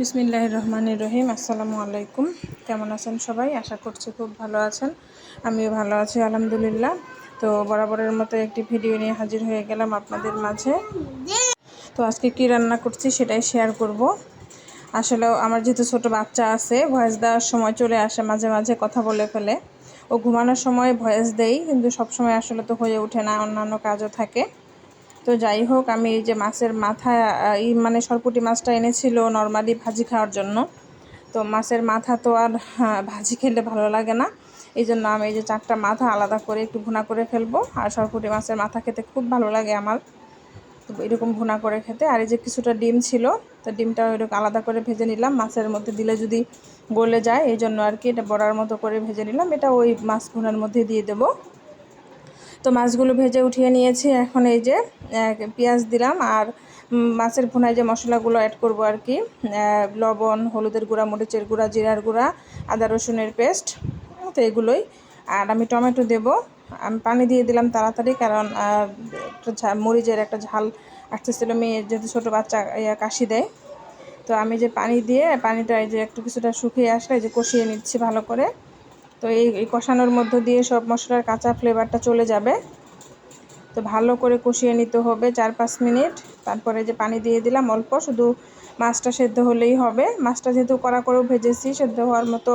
বিসমিল্লাহ রহমান রহিম। আসসালামু আলাইকুম। কেমন আছেন সবাই? আশা করছি খুব ভালো আছেন। আমিও ভালো আছি, আলহামদুলিল্লাহ। তো বরাবরের মতো একটি ভিডিও নিয়ে হাজির হয়ে গেলাম আপনাদের মাঝে। তো আজকে কি রান্না করছি সেটাই শেয়ার করব। আসলে আমার যেহেতু ছোটো বাচ্চা আছে, ভয়েস দেওয়ার সময় চলে আসে মাঝে মাঝে কথা বলে ফেলে। ও ঘুমানোর সময় ভয়েস দেই, কিন্তু সবসময় আসলে তো হয়ে ওঠে না, অন্যান্য কাজও থাকে। তো যাই হোক আমি এই যে মাছের মাথা এই মানে সরপুটি মাছটা এনেছিল নর্মালি ভাজি খাওয়ার জন্য। তো মাছের মাথা তো আর হ্যাঁ, ভাজি খেলে ভালো লাগে না। এই জন্য আমি এই যে চারটা মাথা আলাদা করে একটু ভুনা করে ফেলব। আর সরপুটি মাছের মাথা খেতে খুব ভালো লাগে আমার। তো এরকম ভুনা করে খেতে। আর এই যে কিছুটা ডিম ছিল তো ডিমটা এরকম আলাদা করে ভেজে নিলাম। মাছের মধ্যে দিলে যদি গলে যায় এই জন্য আর কি এটা বড়ার মতো করে ভেজে নিলাম। এটা ওই মাছ ভুনার মধ্যে দিয়ে দেবো। তো মাছগুলো ভেজে উঠিয়ে নিয়েছি। এখন এই যে পেঁয়াজ দিলাম আর মাছের ভুনায় যে মশলাগুলো অ্যাড করব আর কি লবণ, হলুদের গুঁড়া, মরিচের গুঁড়া, জিরার গুঁড়া, আদা, রসুনের পেস্ট, তো এগুলোই। আর আমি টমেটো দেব। আমি পানি দিয়ে দিলাম তাড়াতাড়ি কারণ একটা মরিচের একটা ঝাল আসতেছিল মেয়ে, যেহেতু ছোটো বাচ্চা কাশি দেয়। তো আমি যে পানি দিয়ে, পানিটা এই যে একটু কিছুটা শুকিয়ে আসলে এই যে কষিয়ে নিচ্ছি ভালো করে। তো এই এই কষানোর মধ্য দিয়ে সব মশলার কাঁচা ফ্লেভারটা চলে যাবে। তো ভালো করে কষিয়ে নিতে হবে চার পাঁচ মিনিট। তারপরে যে পানি দিয়ে দিলাম অল্প, শুধু মাছটা সেদ্ধ হলেই হবে। মাছটা যেহেতু কড়া করেও ভেজেছি, সেদ্ধ হওয়ার মতো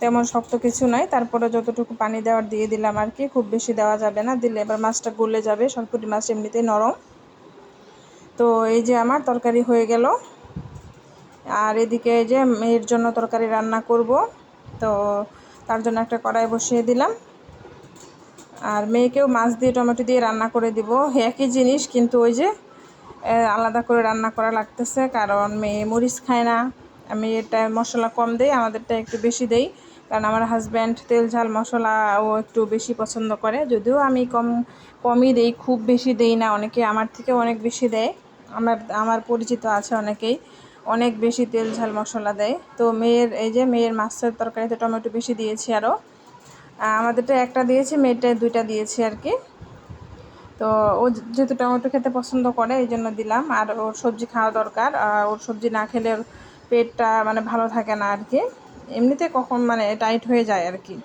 তেমন শক্ত কিছু নয় তারপরে যতটুকু পানি দেওয়ার দিয়ে দিলাম আর কি, খুব বেশি দেওয়া যাবে না। দিলে এবার মাছটা গলে যাবে, সরপুটি মাছ এমনিতেই নরম। তো এই যে আমার তরকারি হয়ে গেল। আর এদিকে যে মেয়ের জন্য তরকারি রান্না করব। তো তার জন্য একটা কড়াই বসিয়ে দিলাম। আর মেয়েকেও মাছ দিয়ে টমেটো দিয়ে রান্না করে দিব। একই জিনিস, কিন্তু ওই যে আলাদা করে রান্না করা লাগতেছে, কারণ মেয়ে মরিচ খায় না। আমি এটা মশলা কম দেই, আমাদেরটা একটু বেশি দেই, কারণ আমার হাজব্যান্ড তেল, ঝাল, মশলা ও একটু বেশি পছন্দ করে। যদিও আমি কম, কমই দেই, খুব বেশি দেই না, অনেকে আমার থেকে অনেক বেশি দেয়। আমার আমার পরিচিত আছে অনেকেই। অনেক বেশি তেল ঝাল মশলা দেয়। তো মেয়ের, এই যে মেয়ের মাছের তরকারিতে টমেটো বেশি দিয়েছি আরও আমাদেরটা একটা দিয়েছি মেয়েরটায় দুইটা দিয়েছি আর কি। তো ও যেহেতু টমেটো খেতে পছন্দ করে, এই জন্য দিলাম। আর ওর সবজি খাওয়া দরকার। ওর সবজি না খেলে ওর পেটটা মানে ভালো থাকে না আর কি। এমনিতে কখন মানে টাইট হয়ে যায় আর কি।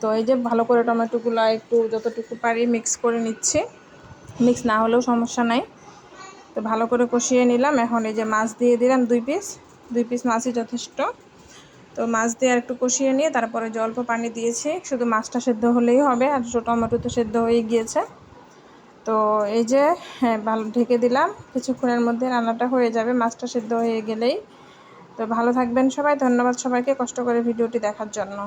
তো এই যে ভালো করে টমেটোগুলো একটু যতটুকু পারি মিক্স করে নিচ্ছি। মিক্স না হলেও সমস্যা নাই। তো ভালো করে কষিয়ে নিলাম। এখন এই যে মাছ দিয়ে দিলাম দুই পিস দুই পিস মাছই যথেষ্ট। তো মাছ দিয়ে আর একটু কষিয়ে নিয়ে তারপরে যে অল্প পানি দিয়েছি, শুধু মাছটা সেদ্ধ হলেই হবে, আর টমেটো তো সেদ্ধ হয়ে গিয়েছে। তো এই যে হ্যাঁ ভালো ঢেকে দিলাম। কিছুক্ষণের মধ্যে রান্নাটা হয়ে যাবে, মাছটা সেদ্ধ হয়ে গেলেই। তো ভালো থাকবেন সবাই। ধন্যবাদ সবাইকে কষ্ট করে ভিডিওটি দেখার জন্য।